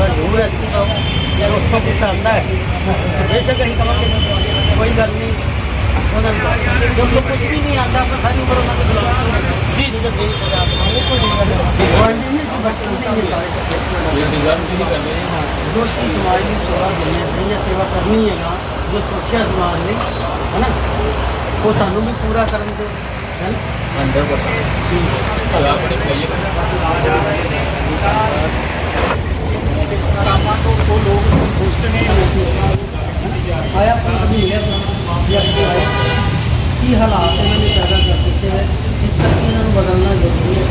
ਵੋਟਾਂ ਜ਼ਰੂਰ ਐਤਕੀ ਪਾਓ ਜੇ ਉੱਥੋਂ ਪਸੰਦ ਹੈ ਬੇਸ਼ੱਕ ਅਸੀਂ ਕਹਾਂਗੇ ਕੋਈ ਗੱਲ ਨਹੀਂ ਉਹਨਾਂ ਨੂੰ ਜੋ ਕੁਝ ਵੀ ਨਹੀਂ ਆਉਂਦਾ ਤਾਂ ਸਾਰੀ ਉਮਰ ਉਹਨਾਂ ਦੇ ਗੁਲਾਮ ਜੀ ਜੀ ਜੀ ਉਹ ਕੋਈ ਨਹੀਂ ਗੱਲ ਨਹੀਂ ਬੱਚੇ ਨਹੀਂ ਸਾਰੇ ਜੋ ਕਿ ਸਮਾਜ ਦੀ ਸੇਵਾ ਕਰਨੀ ਹੈ ਜਿਹਨੇ ਸੇਵਾ ਕਰਨੀ ਹੈ ਨਾ ਜੋ ਸੋਚਿਆ ਸਮਾਜ ਲਈ ਹੈ ਨਾ ਉਹ ਸਾਨੂੰ ਤੋਂ ਉਹ ਲੋਕ ਸੰਤੁਸ਼ਟ ਨੇ ਆਇਆ ਆਪਣੀ ਕਬੀਲੇ ਤੋਂ ਜੇ ਆਏ ਕੀ ਹਾਲਾਤ ਇਹਨਾਂ ਨੇ ਪੈਦਾ ਕਰ ਦਿੱਤੇ ਹੈ ਇਸ ਕਰਕੇ ਇਹਨਾਂ ਨੂੰ ਬਦਲਣਾ ਜ਼ਰੂਰੀ ਹੈ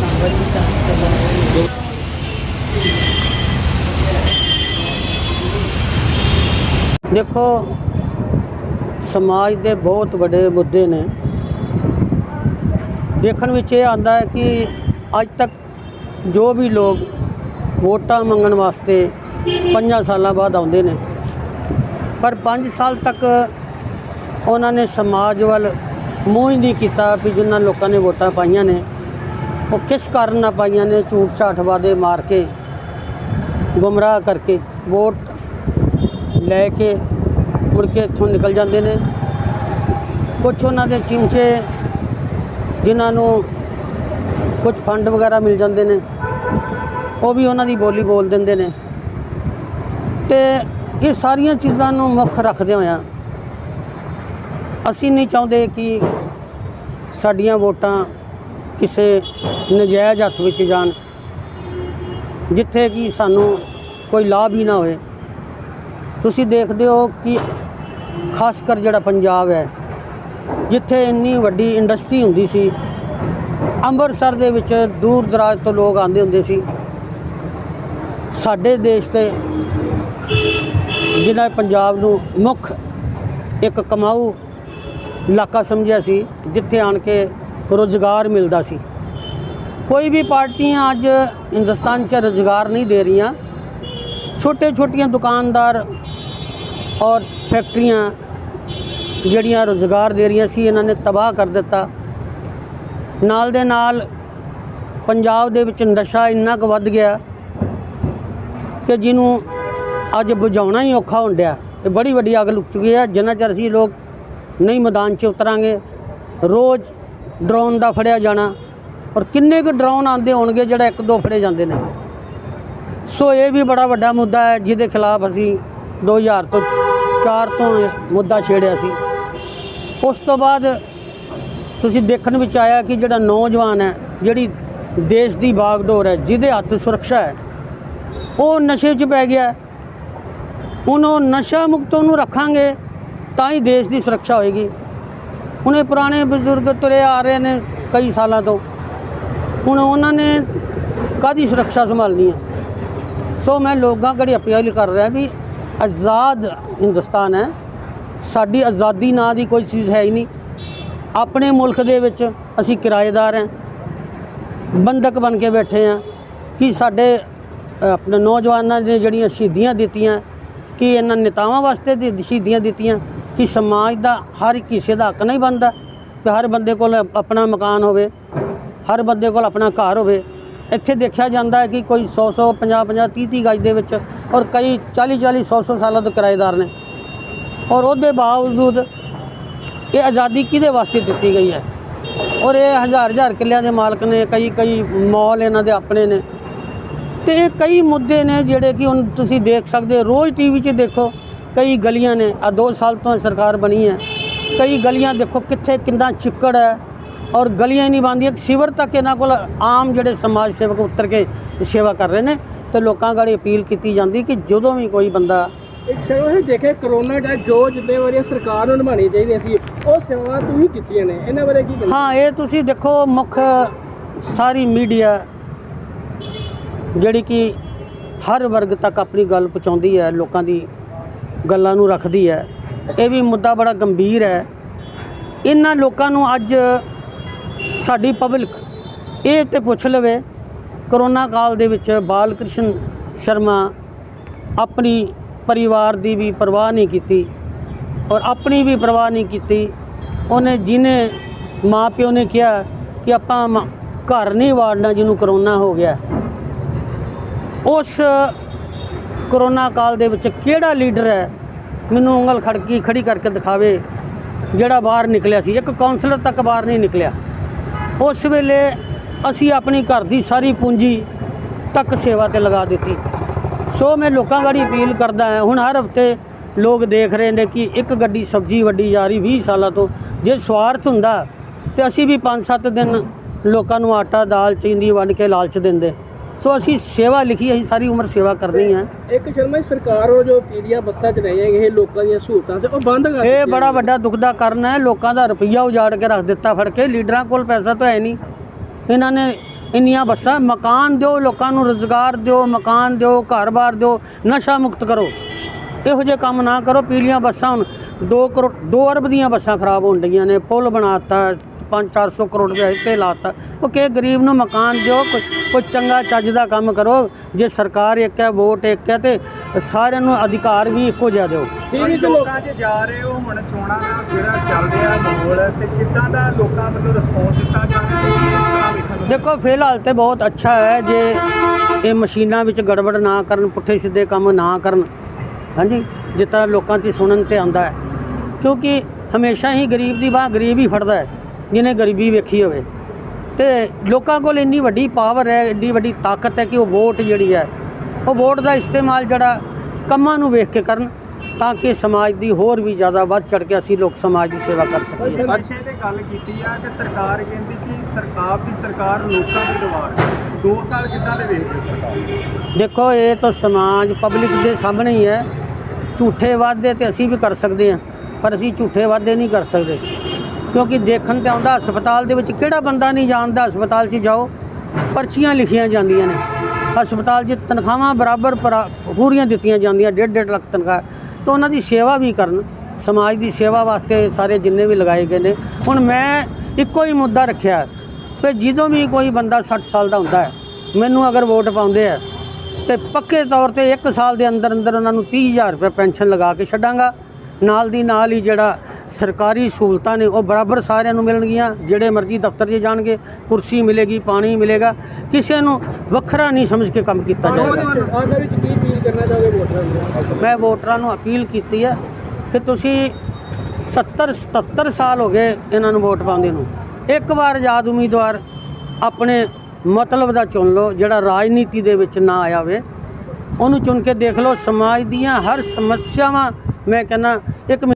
ਨੰਬਰ ਵੀ ਤਾਂ ਚੱਲਣਾ ਦੇਖੋ, ਸਮਾਜ ਦੇ ਬਹੁਤ ਵੱਡੇ ਮੁੱਦੇ ਨੇ। ਦੇਖਣ ਵਿੱਚ ਇਹ ਆਂਦਾ ਹੈ ਕਿ ਅੱਜ ਤੱਕ ਜੋ ਵੀ ਲੋਕ ਵੋਟਾਂ ਮੰਗਣ ਵਾਸਤੇ ਪੰਜਾਂ ਸਾਲਾਂ ਬਾਅਦ ਆਉਂਦੇ ਨੇ। ਪਰ 5 ਸਾਲ ਤੱਕ ਉਹਨਾਂ ਨੇ ਸਮਾਜ ਵੱਲ ਮੂੰਹ ਹੀ ਨਹੀਂ ਕੀਤਾ ਵੀ ਜਿਨ੍ਹਾਂ ਲੋਕਾਂ ਨੇ ਵੋਟਾਂ ਪਾਈਆਂ ਨੇ। ਉਹ ਕਿਸ ਕਾਰਨ ਨਾ ਪਾਈਆਂ ਨੇ ਝੂਠ ਝਾਠ ਵਾਦੇ ਮਾਰ ਕੇ, ਗੁੰਮਰਾਹ ਕਰਕੇ ਵੋਟ ਲੈ ਕੇ ਮੁੜ ਕੇ ਇੱਥੋਂ ਨਿਕਲ ਜਾਂਦੇ ਨੇ। ਕੁਝ ਉਹਨਾਂ ਦੇ ਚਿਮਚੇ ਜਿਨ੍ਹਾਂ ਨੂੰ ਕੁਝ ਫੰਡ ਵਗੈਰਾ ਮਿਲ ਜਾਂਦੇ ਨੇ। ਉਹ ਵੀ ਉਹਨਾਂ ਦੀ ਬੋਲੀ ਬੋਲ ਦਿੰਦੇ ਨੇ। ਤੇ ਇਹ ਸਾਰੀਆਂ ਚੀਜ਼ਾਂ ਨੂੰ ਮੁੱਖ ਰੱਖਦੇ ਹੋਇਆਂ ਅਸੀਂ ਨਹੀਂ ਚਾਹੁੰਦੇ ਕਿ ਸਾਡੀਆਂ ਵੋਟਾਂ ਕਿਸੇ ਨਜਾਇਜ਼ ਹੱਥ ਵਿੱਚ ਜਾਣ, ਜਿੱਥੇ ਕਿ ਸਾਨੂੰ ਕੋਈ ਲਾਭ ਹੀ ਨਾ ਹੋਏ। ਤੁਸੀਂ ਦੇਖਦੇ ਹੋ ਕਿ ਖਾਸ ਕਰ ਜਿਹੜਾ ਪੰਜਾਬ ਹੈ, ਜਿੱਥੇ ਇੰਨੀ ਵੱਡੀ ਇੰਡਸਟਰੀ ਹੁੰਦੀ ਸੀ, ਅੰਮ੍ਰਿਤਸਰ ਦੇ ਵਿੱਚ ਦੂਰ ਦਰਾਜ ਤੋਂ ਲੋਕ ਆਉਂਦੇ ਹੁੰਦੇ ਸੀ। ਸਾਡੇ ਦੇਸ਼ ਤੇ ਜਿਹੜਾ ਪੰਜਾਬ ਨੂੰ ਮੁੱਖ ਇੱਕ ਕਮਾਊ ਇਲਾਕਾ ਸਮਝਿਆ ਸੀ, ਜਿੱਥੇ ਆਣ ਕੇ ਰੋਜ਼ਗਾਰ ਮਿਲਦਾ ਸੀ। ਕੋਈ ਵੀ ਪਾਰਟੀਆਂ ਅੱਜ ਹਿੰਦੁਸਤਾਨ 'ਚ ਰੋਜ਼ਗਾਰ ਨਹੀਂ ਦੇ ਰਹੀਆਂ। ਛੋਟੇ ਛੋਟੀਆਂ ਦੁਕਾਨਦਾਰ ਔਰ ਫੈਕਟਰੀਆਂ ਜਿਹੜੀਆਂ ਰੋਜ਼ਗਾਰ ਦੇ ਰਹੀਆਂ ਸੀ, ਇਹਨਾਂ ਨੇ ਤਬਾਹ ਕਰ ਦਿੱਤਾ। ਨਾਲ ਦੇ ਨਾਲ ਪੰਜਾਬ ਦੇ ਵਿੱਚ ਨਸ਼ਾ ਇੰਨਾ ਕੁ ਵੱਧ ਗਿਆ ਕਿ ਜਿਹਨੂੰ ਅੱਜ ਬੁਝਾਉਣਾ ਹੀ ਔਖਾ ਹੋਣ ਇਹ ਬੜੀ ਵੱਡੀ ਅੱਗ ਲੁਕ ਚੁੱਕੀ ਹੈ, ਜਿੰਨਾ ਚਿਰ ਅਸੀਂ ਲੋਕ ਨਹੀਂ ਮੈਦਾਨ 'ਚ ਉਤਰਾਂਗੇ, ਰੋਜ਼ ਡਰੋਨ ਦਾ ਫੜਿਆ ਜਾਣਾ ਔਰ ਕਿੰਨੇ ਕੁ ਡਰੋਨ ਆਉਂਦੇ ਹੋਣਗੇ ਜਿਹੜਾ ਇੱਕ ਦੋ ਫੜੇ ਜਾਂਦੇ ਨੇ। ਸੋ ਇਹ ਵੀ ਬੜਾ ਵੱਡਾ ਮੁੱਦਾ ਹੈ, ਜਿਹਦੇ ਖਿਲਾਫ ਅਸੀਂ 2000 ਤੋਂ 4 ਤੋਂ ਮੁੱਦਾ ਛੇੜਿਆ ਸੀ। ਉਸ ਤੋਂ ਬਾਅਦ ਤੁਸੀਂ ਦੇਖਣ ਵਿੱਚ ਆਇਆ ਕਿ ਜਿਹੜਾ ਨੌਜਵਾਨ ਹੈ, ਜਿਹੜੀ ਦੇਸ਼ ਦੀ ਬਾਗਡੋਰ ਹੈ, ਜਿਹਦੇ ਹੱਥ ਸੁਰੱਖਿਆ ਹੈ ਉਹ ਨਸ਼ੇ 'ਚ ਪੈ ਗਿਆ। ਹੁਣ ਉਹ ਨਸ਼ਾ ਮੁਕਤ ਉਹਨੂੰ ਰੱਖਾਂਗੇ, ਤਾਂ ਹੀ ਦੇਸ਼ ਦੀ ਸੁਰੱਖਿਆ ਹੋਏਗੀ। ਹੁਣ ਇਹ ਪੁਰਾਣੇ ਬਜ਼ੁਰਗ ਤੁਰੇ ਆ ਰਹੇ ਨੇ ਕਈ ਸਾਲਾਂ ਤੋਂ। ਹੁਣ ਉਹਨਾਂ ਨੇ ਕਾਦੀ ਸੁਰੱਖਿਆ ਸੰਭਾਲਣੀ ਹੈ ਸੋ ਮੈਂ ਲੋਕਾਂ ਘੜੀ ਅਪੀਲ ਕਰ ਰਿਹਾ ਵੀ ਆਜ਼ਾਦ ਹਿੰਦੁਸਤਾਨ ਹੈ। ਸਾਡੀ ਆਜ਼ਾਦੀ ਨਾਂ ਦੀ ਕੋਈ ਚੀਜ਼ ਹੈ ਹੀ ਨਹੀਂ। ਆਪਣੇ ਮੁਲਕ ਦੇ ਵਿੱਚ ਅਸੀਂ ਕਿਰਾਏਦਾਰ ਹਾਂ। ਬੰਦਕ ਬਣ ਕੇ ਬੈਠੇ ਹਾਂ ਕਿ ਸਾਡੇ ਆਪਣੇ ਨੌਜਵਾਨਾਂ ਨੇ ਜਿਹੜੀਆਂ ਸ਼ਹੀਦੀਆਂ ਦਿੱਤੀਆਂ, ਕਿ ਇਹਨਾਂ ਨੇਤਾਵਾਂ ਵਾਸਤੇ ਦੀ ਸ਼ਹੀਦੀਆਂ ਦਿੱਤੀਆਂ, ਕਿ ਸਮਾਜ ਦਾ ਹਰ ਕਿਸੇ ਦਾ ਹੱਕ ਨਹੀਂ ਬਣਦਾ ਕਿ ਹਰ ਬੰਦੇ ਕੋਲ ਆਪਣਾ ਮਕਾਨ ਹੋਵੇ, ਹਰ ਬੰਦੇ ਕੋਲ ਆਪਣਾ ਘਰ ਹੋਵੇ। ਇੱਥੇ ਦੇਖਿਆ ਜਾਂਦਾ ਹੈ ਕਿ ਕੋਈ 100 100 50 50 30 30 ਗਜ ਦੇ ਵਿੱਚ ਔਰ ਕਈ 40 40 100 100 ਸਾਲਾਂ ਤੋਂ ਕਿਰਾਏਦਾਰ ਨੇ। ਔਰ ਉਹਦੇ ਬਾਵਜੂਦ ਇਹ ਆਜ਼ਾਦੀ ਕਿਹਦੇ ਵਾਸਤੇ ਦਿੱਤੀ ਗਈ ਹੈ? ਔਰ ਇਹ ਹਜ਼ਾਰ ਹਜ਼ਾਰ ਕਿੱਲਿਆਂ ਦੇ ਮਾਲਕ ਨੇ, ਕਈ ਕਈ ਮੌਲ ਇਹਨਾਂ ਦੇ ਆਪਣੇ ਨੇ। ਤੇ ਇਹ ਕਈ ਮੁੱਦੇ ਨੇ ਜਿਹੜੇ ਕਿ ਹੁਣ ਤੁਸੀਂ ਦੇਖ ਸਕਦੇ ਹੋ। ਰੋਜ਼ ਟੀਵੀ 'ਚ ਦੇਖੋ ਕਈ ਗਲੀਆਂ ਨੇ। ਆ 2 ਸਾਲ ਤੋਂ ਸਰਕਾਰ ਬਣੀ ਹੈ। ਕਈ ਗਲੀਆਂ ਦੇਖੋ ਕਿੱਥੇ ਕਿੰਨਾ ਚਿੱਕੜ ਹੈ ਔਰ ਗਲੀਆਂ ਨਹੀਂ ਬਣਦੀਆਂ। ਸਿਵਰ ਤੱਕ ਇਹਨਾਂ ਕੋਲ ਆਮ ਜਿਹੜੇ ਸਮਾਜ ਸੇਵਕ ਉਤਰ ਕੇ ਸੇਵਾ ਕਰ ਰਹੇ ਨੇ ਤੇ ਲੋਕਾਂ ਗਾੜੀ ਅਪੀਲ ਕੀਤੀ ਜਾਂਦੀ ਕਿ ਜਦੋਂ ਵੀ ਕੋਈ ਬੰਦਾ ਇੱਕ ਸ਼ਰੋ ਇਹ ਦੇਖੇ ਕਰੋਨਾ ਦਾ ਜੋ ਜ਼ਿੰਮੇਵਾਰੀਆਂ ਸਰਕਾਰ ਨੂੰ ਨਿਭਾਉਣੀ ਚਾਹੀਦੀਆਂ ਸੀ ਉਹ ਸੇਵਾ ਤੁਸੀਂ ਕੀਤੀਆਂ ਨੇ। ਇਹਨਾਂ ਬਾਰੇ ਕੀ ਹਾਂ ਇਹ ਤੁਸੀਂ ਦੇਖੋ ਮੁੱਖ ਸਾਰੀ ਮੀਡੀਆ ਜਿਹੜੀ ਕਿ ਹਰ ਵਰਗ ਤੱਕ ਆਪਣੀ ਗੱਲ ਪਹੁੰਚਾਉਂਦੀ ਹੈ, ਲੋਕਾਂ ਦੀ ਗੱਲਾਂ ਨੂੰ ਰੱਖਦੀ ਹੈ, ਇਹ ਵੀ ਮੁੱਦਾ ਬੜਾ ਗੰਭੀਰ ਹੈ। ਇਹਨਾਂ ਲੋਕਾਂ ਨੂੰ ਅੱਜ ਸਾਡੀ ਪਬਲਿਕ ਇਹ ਤੇ ਪੁੱਛ ਲਵੇ, ਕਰੋਨਾ ਕਾਲ ਦੇ ਵਿੱਚ ਬਾਲ ਕ੍ਰਿਸ਼ਨ ਸ਼ਰਮਾ ਆਪਣੀ ਪਰਿਵਾਰ ਦੀ ਵੀ ਪਰਵਾਹ ਨਹੀਂ ਕੀਤੀ ਔਰ ਆਪਣੀ ਵੀ ਪਰਵਾਹ ਨਹੀਂ ਕੀਤੀ, ਉਹਨੇ ਜਿਹਨੇ ਮਾਂ ਪਿਓ ਨੇ ਕਿਹਾ ਕਿ ਆਪਾਂ ਮ- ਘਰ ਨਹੀਂ ਵਾੜਨਾ ਜਿਹਨੂੰ ਕਰੋਨਾ ਹੋ ਗਿਆ। ਉਸ ਕਰੋਨਾ ਕਾਲ ਦੇ ਵਿੱਚ ਕਿਹੜਾ ਲੀਡਰ ਹੈ? ਮੈਨੂੰ ਉਂਗਲ ਖੜਕੀ ਖੜੀ ਕਰਕੇ ਦਿਖਾਵੇ, ਜਿਹੜਾ ਬਾਹਰ ਨਿਕਲਿਆ ਸੀ। ਇੱਕ ਕਾਉਂਸਲਰ ਤੱਕ ਬਾਹਰ ਨਹੀਂ ਨਿਕਲਿਆ। ਉਸ ਵੇਲੇ ਅਸੀਂ ਆਪਣੀ ਘਰ ਦੀ ਸਾਰੀ ਪੂੰਜੀ ਤੱਕ ਸੇਵਾ ਤੇ ਲਗਾ ਦਿੱਤੀ। ਸੋ ਮੈਂ ਲੋਕਾਂ ਗਾੜੀ ਅਪੀਲ ਕਰਦਾ ਹਾਂ, ਹੁਣ ਹਰ ਹਫ਼ਤੇ ਲੋਕ ਦੇਖ ਰਹੇ ਨੇ ਕਿ ਇੱਕ ਗੱਡੀ ਸਬਜ਼ੀ ਵੱਡੀ ਜਾ ਰਹੀ 20 ਸਾਲਾਂ ਤੋਂ। ਜੇ ਸਵਾਰਥ ਹੁੰਦਾ ਤੇ ਅਸੀਂ ਵੀ 5-7 ਦਿਨ ਲੋਕਾਂ ਨੂੰ ਆਟਾ, ਦਾਲ, ਚੀਨੀ ਵੰਡ ਕੇ ਲਾਲਚ ਦਿੰਦੇ। ਸੋ ਅਸੀਂ ਸੇਵਾ ਲਿਖੀ ਅਸੀਂ ਸਾਰੀ ਉਮਰ ਸੇਵਾ ਕਰਨੀ ਹੈ। ਇੱਕ ਸ਼ਰਮਾ ਜੀ, ਸਰਕਾਰ ਉਹ ਜੋ ਪੀੜੀਆਂ ਬੱਸਾਂ ਚ ਰਹੀਆਂ ਇਹ ਲੋਕਾਂ ਦੀਆਂ ਸਹੂਲਤਾਂ ਸੇ ਉਹ ਬੰਦ ਕਰ ਇਹ ਦਿੱਤੀਆਂ ਬੜਾ। ਵੱਡਾ ਦੁੱਖ ਦਾ ਕਾਰਨ ਹੈ ਲੋਕਾਂ ਦਾ ਰੁਪਈਆ ਉਜਾੜ ਕੇ ਰੱਖ ਦਿੱਤਾ ਫੜ ਕੇ ਲੀਡਰਾਂ ਕੋਲ ਪੈਸਾ ਤਾਂ ਹੈ ਨਹੀਂ। ਇਹਨਾਂ ਨੇ ਇੰਨੀਆਂ ਬੱਸਾਂ ਮਕਾਨ ਦਿਓ ਲੋਕਾਂ ਨੂੰ ਰੋਜ਼ਗਾਰ ਦਿਓ ਮਕਾਨ ਦਿਓ ਘਰ-ਬਾਰ ਦਿਓ ਨਸ਼ਾ ਮੁਕਤ ਕਰੋ। ਇਹੋ ਜਿਹੇ ਕੰਮ ਨਾ ਕਰੋ ਪੀਲੀਆਂ ਬੱਸਾਂ ਹੁਣ 2 ਕਰੋੜ 2 ਅਰਬ ਦੀਆਂ ਬੱਸਾਂ ਖਰਾਬ ਹੋਣ ਡਈਆਂ ਨੇ ਪੁਲ ਬਣਾਤਾ 5-400 ਕਰੋੜ ਰੁਪਏ ਇੱਥੇ ਲਾਤਾ। ਉਹ ਕਿ ਗਰੀਬ ਨੂੰ ਮਕਾਨ ਦਿਓ ਕੋਈ ਚੰਗਾ ਚੱਜ ਦਾ ਕੰਮ ਕਰੋ। ਜੇ ਸਰਕਾਰ ਇੱਕ ਹੈ ਵੋਟ ਇੱਕ ਹੈ ਤੇ ਸਾਰਿਆਂ ਨੂੰ ਅਧਿਕਾਰ ਵੀ ਇੱਕੋ ਜਿਹਾ ਦਿਓ। ਫਿਰ ਵੀ ਤੇ ਲੋਕ ਲੋਕਾਂ 'ਚ ਜਾ ਰਹੇ ਹੋ ਹੁਣ ਚੋਣਾਂ ਦਾ ਜਿਹੜਾ ਚੱਲ ਰਿਹਾ ਮਾਹੌਲ ਤੇ ਕਿੱਦਾਂ ਦਾ ਲੋਕਾਂ ਵੱਲੋਂ ਰਿਸਪੌਂਸ ਦਿੱਤਾ ਜਾ ਰਿਹਾ ਹੈ? ਕਿਸ ਤਰ੍ਹਾਂ ਵੇਖਣ ਨੂੰ ਦੇਖੋ ਫਿਲਹਾਲ ਤੇ ਬਹੁਤ ਅੱਛਾ ਹੈ ਜੇ ਇਹ ਮਸ਼ੀਨਾਂ ਵਿੱਚ ਗੜਬੜ ਨਾ ਕਰਨ ਪੁੱਠੇ ਸਿੱਧੇ ਕੰਮ ਨਾ ਕਰਨ। ਹਾਂਜੀ? ਜਿਸ ਤਰ੍ਹਾਂ ਲੋਕਾਂ ਦੀ ਸੁਣਨ ਤੇ ਆਉਂਦਾ ਹੈ। ਕਿਉਂਕਿ ਹਮੇਸ਼ਾ ਹੀ ਗਰੀਬ ਦੀ ਬਾਹ ਗਰੀਬ ਹੀ ਫੜਦਾ ਹੈ। ਜਿਹਨੇ ਗਰੀਬੀ ਵੇਖੀ ਹੋਵੇ। ਤੇ ਲੋਕਾਂ ਕੋਲ ਇੰਨੀ ਵੱਡੀ ਪਾਵਰ ਹੈ ਇੰਨੀ ਵੱਡੀ ਤਾਕਤ ਹੈ ਕਿ ਉਹ ਵੋਟ ਜਿਹੜੀ ਹੈ ਉਹ ਵੋਟ ਦਾ ਇਸਤੇਮਾਲ ਜਿਹੜਾ ਕੰਮਾਂ ਨੂੰ ਵੇਖ ਕੇ ਕਰਨ ਤਾਂ ਕਿ ਸਮਾਜ ਦੀ ਹੋਰ ਵੀ ਜ਼ਿਆਦਾ ਵੱਧ ਚੜ ਕੇ ਅਸੀਂ ਲੋਕ ਸਮਾਜ ਦੀ ਸੇਵਾ ਕਰ ਸਕੀਏ। ਅਰਸ਼ੇ ਤੇ ਗੱਲ ਕੀਤੀ ਆ ਕਿ ਸਰਕਾਰ ਕਹਿੰਦੀ ਕਿ ਸਰਕਾਰ ਦੀ ਸਰਕਾਰ ਲੋਕਾਂ ਦੀ ਦਵਾਰ ਦੋ ਸਾਲ ਕਿੱਦਾਂ ਦੇ ਵੇਖਦੇ ਦੇਖੋ ਇਹ ਤਾਂ ਸਮਾਜ ਪਬਲਿਕ ਦੇ ਸਾਹਮਣੇ ਹੀ ਹੈ। ਝੂਠੇ ਵਾਅਦੇ ਤੇ ਅਸੀਂ ਵੀ ਕਰ ਸਕਦੇ ਹਾਂ ਪਰ ਅਸੀਂ ਝੂਠੇ ਵਾਅਦੇ ਨਹੀਂ ਕਰ ਸਕਦੇ। ਕਿਉਂਕਿ ਦੇਖਣ ਤੇ ਆਉਂਦਾ ਹਸਪਤਾਲ ਦੇ ਵਿੱਚ ਕਿਹੜਾ ਬੰਦਾ ਨਹੀਂ ਜਾਣਦਾ, ਹਸਪਤਾਲ 'ਚ ਜਾਓ। ਪਰਚੀਆਂ ਲਿਖੀਆਂ ਜਾਂਦੀਆਂ ਨੇ। ਹਸਪਤਾਲ 'ਚ ਤਨਖਾਹਾਂ ਬਰਾਬਰ ਪਰਾ- ਪੂਰੀਆਂ ਦਿੱਤੀਆਂ ਜਾਂਦੀਆਂ ਡੇਢ ਡੇਢ ਲੱਖ ਤਨਖਾਹ। ਤਾਂ ਉਹਨਾਂ ਦੀ ਸੇਵਾ ਵੀ ਕਰਨ। ਸਮਾਜ ਦੀ ਸੇਵਾ ਵਾਸਤੇ ਸਾਰੇ ਜਿੰਨੇ ਵੀ ਲਗਾਏ ਗਏ ਨੇ। ਹੁਣ ਮੈਂ ਇੱਕੋ ਹੀ ਮੁੱਦਾ ਰੱਖਿਆ। ਕਿ ਜਦੋਂ ਵੀ ਕੋਈ ਬੰਦਾ 60 ਸਾਲ ਦਾ ਹੁੰਦਾ ਹੈ, ਮੈਨੂੰ ਅਗਰ ਵੋਟ ਪਾਉਂਦੇ ਆ, ਤੇ ਪੱਕੇ ਤੌਰ ਤੇ 1 ਸਾਲ ਦੇ ਅੰਦਰ ਅੰਦਰ ਉਹਨਾਂ ਨੂੰ 30000 ਰੁਪਏ ਪੈਨਸ਼ਨ ਲਗਾ ਕੇ ਛੱਡਾਂਗਾ। ਨਾਲ ਦੀ ਨਾਲ ਹੀ ਜਿਹੜਾ ਸਰਕਾਰੀ ਸਹੂਲਤਾਂ ਨੇ ਉਹ ਬਰਾਬਰ ਸਾਰਿਆਂ ਨੂੰ ਮਿਲਣਗੀਆਂ ਜਿਹੜੇ ਮਰਜ਼ੀ ਦਫ਼ਤਰ 'ਚ ਜਾਣਗੇ ਕੁਰਸੀ ਮਿਲੇਗੀ ਪਾਣੀ ਮਿਲੇਗਾ ਕਿਸੇ ਨੂੰ ਵੱਖਰਾ ਨਹੀਂ ਸਮਝ ਕੇ ਕੰਮ ਕੀਤਾ ਜਾਏਗਾ। ਮੈਂ ਵੋਟਰਾਂ ਨੂੰ ਅਪੀਲ ਕੀਤੀ ਹੈ ਕਿ ਤੁਸੀਂ 70 77 ਸਾਲ ਹੋ ਗਏ ਇਹਨਾਂ ਨੂੰ ਵੋਟ ਪਾਉਂਦੇ ਨੂੰ। ਇੱਕ ਵਾਰ ਆਜ਼ਾਦ ਉਮੀਦਵਾਰ ਆਪਣੇ ਮਤਲਬ ਦਾ ਚੁਣ ਲਓ ਜਿਹੜਾ ਰਾਜਨੀਤੀ ਦੇ ਵਿੱਚ ਨਾ ਆਇਆ ਹੋਵੇ। ਉਹਨੂੰ ਚੁਣ ਕੇ ਦੇਖ ਲਓ ਸਮਾਜ ਦੀਆਂ ਹਰ ਸਮੱਸਿਆਵਾਂ ਮੈਂ ਕਹਿੰਦਾ ਇੱਕ ਮਿ-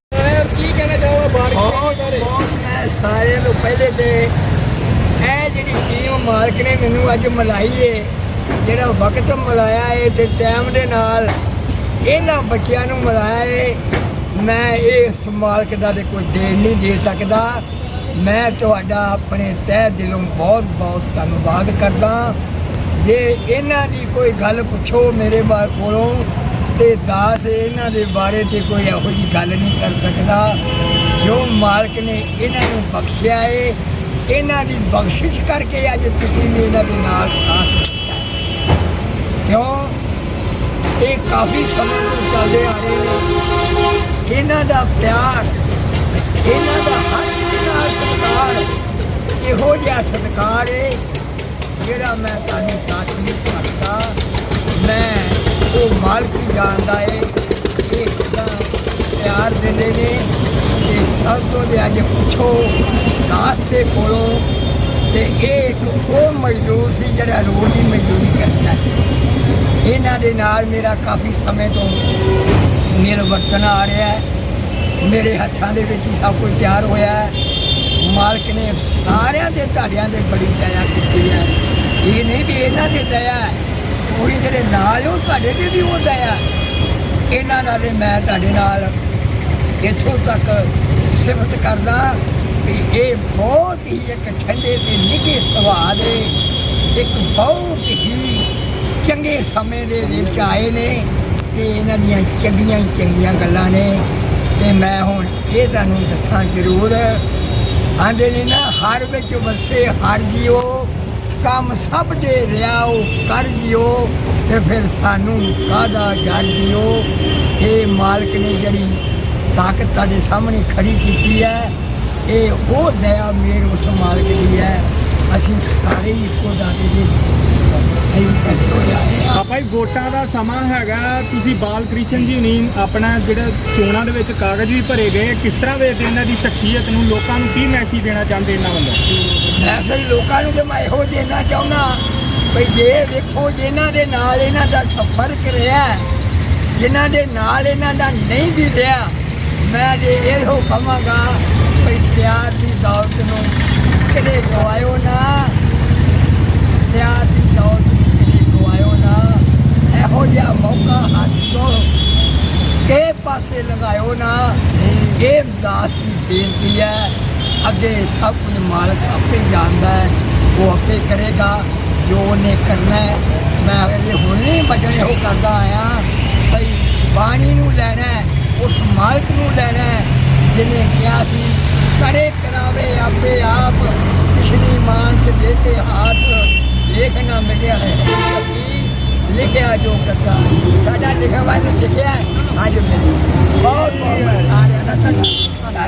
ਕੀ ਕਹਿਣਾ ਚਾਹੋਗੇ ਬਾਰਿਸ਼ ਬਹੁਤ ਬਹੁਤ ਮੈਂ ਸਾਰਿਆਂ ਨੂੰ ਪਹਿਲੇ ਤੇ ਇਹ ਜਿਹੜੀ ਟੀਮ ਮਾਲਕ ਨੇ ਮੈਨੂੰ ਅੱਜ ਮਿਲਾਈ ਏ। ਜਿਹੜਾ ਵਕਤ ਮਿਲਾਇਆ ਏ ਤੇ ਟਾਈਮ ਦੇ ਨਾਲ ਇਹਨਾਂ ਬੱਚਿਆਂ ਨੂੰ ਮਿਲਾਇਆ ਏ। ਮੈਂ ਇਸ ਮਾਲਕ ਦਾ ਤੇ ਕੋਈ ਦੇਣ ਨਹੀਂ ਦੇ ਸਕਦਾ। ਮੈਂ ਤੁਹਾਡਾ ਆਪਣੇ ਤਹਿ ਦਿਲੋਂ ਬਹੁਤ ਬਹੁਤ ਧੰਨਵਾਦ ਕਰਦਾ। ਜੇ ਇਹਨਾਂ ਦੀ ਕੋਈ ਗੱਲ ਪੁੱਛੋ ਮੇਰੇ ਬਾ, ਕੋਲੋਂ, ਤੇ ਦਾਸ ਇਹਨਾਂ ਦੇ ਬਾਰੇ ਤੇ ਕੋਈ ਇਹੋ ਜਿਹੀ ਗੱਲ ਨਹੀਂ ਕਰ ਸਕਦਾ। ਜੋ ਮਾਲਕ ਨੇ ਇਹਨਾਂ ਨੂੰ ਬਖਸ਼ਿਆ ਏ ਇਹਨਾਂ ਦੀ ਬਖਸ਼ਿਸ਼ ਕਰਕੇ ਅੱਜ ਤੁਸੀਂ ਵੀ ਇਹਨਾਂ ਦੇ ਨਾਲ ਸਾਥ ਕਿਉਂ? ਇਹ ਕਾਫੀ ਸਮੇਂ ਤੋਂ ਚੱਲਦੇ ਆ ਰਹੇ ਨੇ। ਇਹਨਾਂ ਦਾ ਪਿਆਰ, ਇਹਨਾਂ ਦਾ ਹਰ ਇੱਕ ਨਾਲ ਸਤਿਕਾਰ, ਇਹੋ ਜਿਹਾ ਸਤਿਕਾਰ ਏ ਜਿਹੜਾ ਮੈਂ ਤੁਹਾਨੂੰ ਦੱਸ ਨਹੀਂ ਸਕਦਾ। ਮੈਂ ਉਹ ਮਾਲਕ ਜਾਣਦਾ ਏ, ਇਹ ਕਿਦਾਂ ਪਿਆਰ ਦਿੰਦੇ ਨੇ। ਤੇ ਸਭ ਤੋਂ ਜੇ ਅੱਜ ਪੁੱਛੋ ਦਾਸ ਦੇ ਕੋਲੋਂ ਤੇ ਇਹ ਇੱਕ ਉਹ ਮਜ਼ਦੂਰ ਸੀ ਜਿਹੜਾ ਰੋਜ਼ ਦੀ ਮਜ਼ਦੂਰੀ ਕਰਦਾ ਹੈ ਇਹਨਾਂ ਦੇ ਨਾਲ ਮੇਰਾ ਕਾਫੀ ਸਮੇਂ ਤੋਂ ਮੇਰਾ ਵਰਤਨ ਆ ਰਿਹਾ ਹੈ ਮੇਰੇ ਹੱਥਾਂ ਦੇ ਵਿੱਚ ਹੀ ਸਭ ਕੁਝ ਤਿਆਰ ਹੋਇਆ ਹੈ ਮਾਲਕ ਨੇ ਸਾਰਿਆਂ ਦੇ ਤੁਹਾਡਿਆਂ ਦੇ ਬੜੀ ਦਇਆ ਕੀਤੀ ਹੈ ਇਹ ਨਹੀਂ ਵੀ ਇਹਨਾਂ ਦੇ ਦਇਆ ਉਹੀ ਜਿਹੜੇ ਨਾਲ ਉਹ ਤੁਹਾਡੇ ਤੇ ਵੀ ਉਹ ਦਇਆ ਇਹਨਾਂ ਨਾਲ ਮੈਂ ਤੁਹਾਡੇ ਨਾਲ ਇੱਥੋਂ ਤੱਕ ਸਿਫਤ ਕਰਦਾ ਕਿ ਇਹ ਬਹੁਤ ਹੀ ਇੱਕ ਠੰਡੇ ਤੇ ਨਿੱਘੇ ਸੁਭਾਅ ਦੇ ਇੱਕ ਬਹੁਤ ਹੀ ਚੰਗੇ ਸਮੇਂ ਦੇ ਵਿੱਚ ਆਏ ਨੇ ਤੇ ਇਹਨਾਂ ਦੀਆਂ ਚੰਗੀਆਂ ਹੀ ਚੰਗੀਆਂ ਗੱਲਾਂ ਨੇ। ਤੇ ਮੈਂ ਹੁਣ ਇਹ ਤੁਹਾਨੂੰ ਦੱਸਾਂ ਜ਼ਰੂਰ, ਆਂਦੇ ਨੇ ਨਾ, ਹਰ ਵਿੱਚ ਵਸੇ, ਹਰ ਜਿਓ, ਕੰਮ ਸਭ ਦੇ ਰਿਹਾ, ਉਹ ਕਰ ਜਿਓ ਤੇ ਫਿਰ ਸਾਨੂੰ ਕਾਹਦਾ ਡਰ ਜਿਓ? ਇਹ ਮਾਲਕ ਨੇ ਜਿਹੜੀ ਤਾਕਤ ਤੁਹਾਡੇ ਸਾਹਮਣੇ ਖੜੀ ਕੀਤੀ ਹੈ। ਇਹ ਉਹ ਦਇਆ ਮੇਰ ਉਸ ਮਾਲਕ ਦੀ ਹੈ। ਅਸੀਂ ਸਾਰੇ ਇੱਕੋ ਦਾਦੇ ਦੇ ਆਪਾਂ ਵੋਟਾਂ ਦਾ ਸਮਾਂ ਹੈਗਾ। ਤੁਸੀਂ ਬਾਲ ਕ੍ਰਿਸ਼ਨ ਜੀ ਹੁਣੀ ਆਪਣਾ ਜਿਹੜਾ ਚੋਣਾਂ ਦੇ ਵਿੱਚ ਕਾਗਜ਼ ਵੀ ਭਰੇ ਗਏ। ਕਿਸ ਤਰ੍ਹਾਂ ਵੇਖਦੇ ਇਹਨਾਂ ਦੀ ਸ਼ਖਸੀਅਤ ਨੂੰ? ਲੋਕਾਂ ਨੂੰ ਕੀ ਮੈਸੇਜ ਦੇਣਾ ਚਾਹੁੰਦੇ ਇਹਨਾਂ ਵੱਲੋਂ? ਮੈਂ ਸਹੀ ਲੋਕਾਂ ਨੂੰ ਤੇ ਮੈਂ ਇਹੋ ਦੇਣਾ ਚਾਹੁੰਦਾ ਭਈ ਜੇ ਵੇਖੋ ਜਿਨ੍ਹਾਂ ਦੇ ਨਾਲ ਇਹਨਾਂ ਦਾ ਸੰਪਰਕ ਰਿਹਾ ਜਿਨ੍ਹਾਂ ਦੇ ਨਾਲ ਇਹਨਾਂ ਦਾ ਨਹੀਂ ਵੀ ਰਿਹਾ ਮੈਂ ਜੇ ਇਹੋ ਕਹਾਂਗਾ ਭਈ ਪਿਆਰ ਦੀ ਦੌਲਤ ਨੂੰ ਕਦੇ ਗਵਾਇਓ ਨਾ? ਪਿਆਰ ਦੀ ਦੌਲਤ ਨੂੰ ਕਦੇ ਗਵਾਇਓ ਨਾ? ਇਹੋ ਜਿਹਾ ਮੌਕਾ ਹੱਥ ਤੋਂ ਕੇ ਪਾਸੇ ਲਗਾਇਓ ਨਾ। ਇਹ ਦਾਸ ਦੀ ਬੇਨਤੀ ਹੈ। ਅੱਗੇ ਸਭ ਕੁਝ ਮਾਲਕ ਆਪੇ ਜਾਣਦਾ ਹੈ। ਉਹ ਆਪੇ ਕਰੇਗਾ। ਜੋ ਉਹਨੇ ਕਰਨਾ ਹੈ। ਮੈਂ ਅਗਲੇ ਹੁਣ ਨਹੀਂ ਬਚਣੇ ਉਹ ਕਰਦਾ ਆਇਆ। ਭਈ ਬਾਣੀ ਨੂੰ ਲੈਣਾ ਹੈ, ਉਸ ਮਾਲਕ ਨੂੰ ਲੈਣਾ ਹੈ ਜਿਨੇ ਕਿਹਾ ਸੀ ਕਰੇ ਕਰਾਵੇ ਆਪੇ ਆਪ। ਕਿਸ਼ਨੀ ਮਾਨਸ ਦੇ ਤੇ ਹੱਥ ਲੇਖਣਾ ਮਿਲਿਆ ਹੈ। ਲਿਖਿਆ ਜੋ ਕਰਤਾ ਸਾਡਾ ਲਿਖਿਆ ਵਾਲਾ ਲਿਖਿਆ ਅੱਜ ਮਿਲੀ। ਬਹੁਤ ਬਹੁਤ ਸਾਰਿਆਂ ਦਾ ਸਾਡਾ